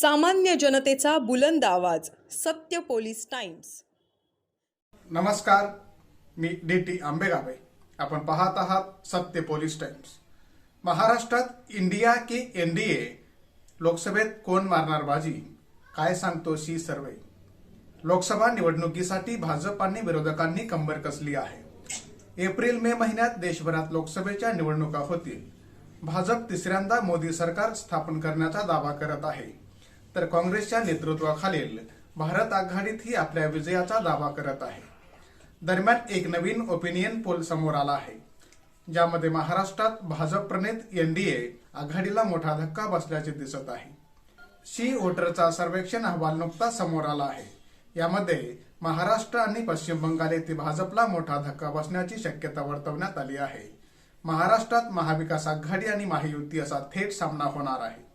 सामान्य जनतेचा बुलंद आवाज सत्य पोलीस टाइम्स. नमस्कार मी डी टी आंबेगावे. आपण पाहत आहात सत्य पोलीस टाइम्स. महाराष्ट्रात इंडिया की एनडीए लोकसभेत कोण मारणार बाजी? काय सांगतो सी सर्वे? लोकसभा निवडणुकीसाठी भाजप आणि विरोधकांनी कंबर कसली आहे? एप्रिल मे महिन्यात देशभरात लोकसभेच्या निवडणुका होतील. भाजप तिसऱ्यांदा मोदी सरकार स्थापन करण्याचा दावा करत आहे. तर काँग्रेसच्या नेतृत्वाखालील भारत आघाडीतही आपल्या विजयाचा दावा करत आहे. दरम्यान एक नवीन ओपिनियन पोल समोर आला आहे. ज्यामध्ये महाराष्ट्रात भाजप प्रणित एनडीए आघाडीला मोठा धक्का बसल्याचे दिसत आहे. शी वोटरचा सर्वेक्षण अहवाल नुकताच समोर आला आहे. यामध्ये महाराष्ट्र आणि पश्चिम बंगाल येथे भाजपला मोठा धक्का बसण्याची शक्यता वर्तवण्यात आली आहे. महाराष्ट्रात महाविकास आघाडी आणि महायुती असा थेट सामना होणार आहे.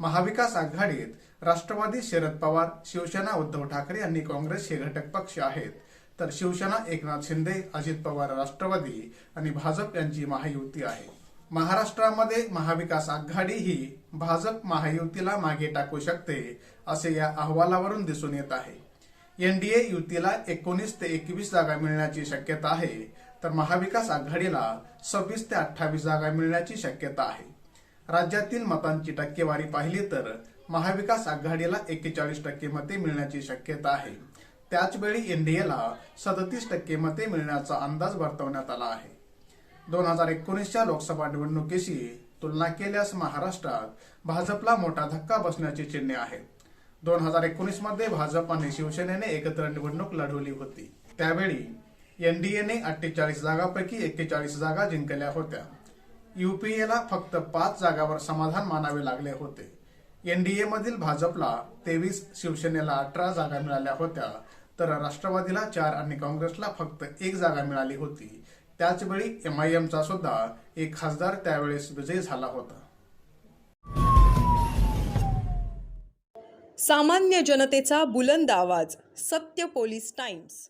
महाविकास आघाडीत राष्ट्रवादी शरद पवार शिवसेना उद्धव ठाकरे आणि काँग्रेस हे घटक पक्ष आहेत. तर शिवसेना एकनाथ शिंदे अजित पवार राष्ट्रवादी आणि भाजप यांची महायुती आहे. महाराष्ट्रामध्ये महाविकास आघाडी ही भाजप महायुतीला मागे टाकू शकते असे या अहवालावरून दिसून येत आहे. एनडीए युतीला एकोणीस ते एकवीस जागा मिळण्याची शक्यता आहे तर महाविकास आघाडीला सव्वीस ते अठ्ठावीस जागा मिळण्याची शक्यता आहे. राज्यातील मतांची टक्केवारी पाहिली तर महाविकास आघाडीला एक्केचाळीस टक्के मते मिळण्याची शक्यता आहे. त्याचवेळी एनडीएला सदतीस टक्के मते मिळण्याचा अंदाज वर्तवण्यात आला आहे. दोन हजार एकोणीसच्या लोकसभा निवडणुकीशी तुलना केल्यास महाराष्ट्रात भाजपला मोठा धक्का बसण्याची चिन्हे आहेत. दोन हजार एकोणीसमध्ये भाजप आणि शिवसेनेने एकत्र निवडणूक लढवली होती. त्यावेळी एनडीएने अठ्ठेचाळीस जागापैकी एक्केचाळीस जागा जिंकल्या होत्या. युपीएला फक्त पाच जागावर समाधान मानावे लागले होते. एनडीए मधील भाजपला तेवीस शिवसेनेला अठरा जागा मिळाल्या होत्या तर राष्ट्रवादीला चार आणि काँग्रेसला फक्त एक जागा मिळाली होती. त्याचवेळी एमआयएमचा सुद्धा एक खासदार त्यावेळेस विजयी झाला होता. सामान्य जनतेचा बुलंद आवाज सत्य पोलीस टाइम्स.